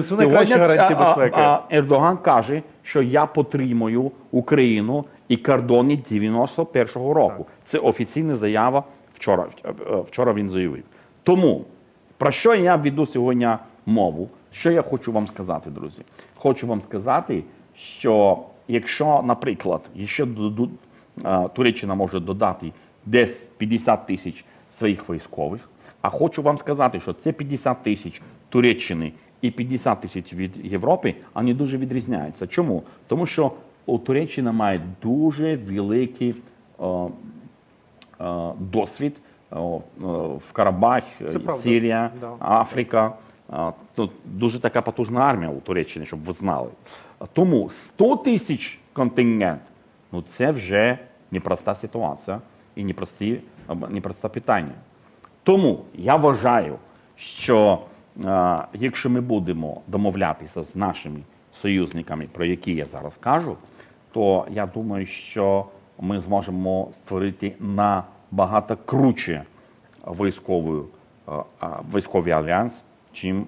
ЗСУ найкращі гарантії а, безпеки. а, Ердоган каже, що я підтримую Україну і кордони 91-го року. Це офіційна заява. Вчора, е, вчора він заявив. Тому про що я веду сьогодні мову? Що я хочу вам сказати, друзі? Хочу вам сказати, що якщо, наприклад, ще е, Туреччина може додати десь 50 тисяч своїх військових, а хочу вам сказати, що це 50 тисяч Туреччини і 50 тисяч від Європи, вони дуже відрізняються. Чому? Тому що у Туреччина має дуже великий е, е, досвід е, е, в Карабах, е. Сирія, Да. Африка. Е, Тут дуже така потужна армія у Туреччині, щоб ви знали. Тому 100 тисяч контингент ну це вже непроста ситуація і непрості, непросте питання. Тому я вважаю, що е, якщо ми будемо домовлятися з нашими союзниками, про які я зараз кажу, то я думаю, що ми зможемо створити набагато круче військову, е, військовий альянс, чим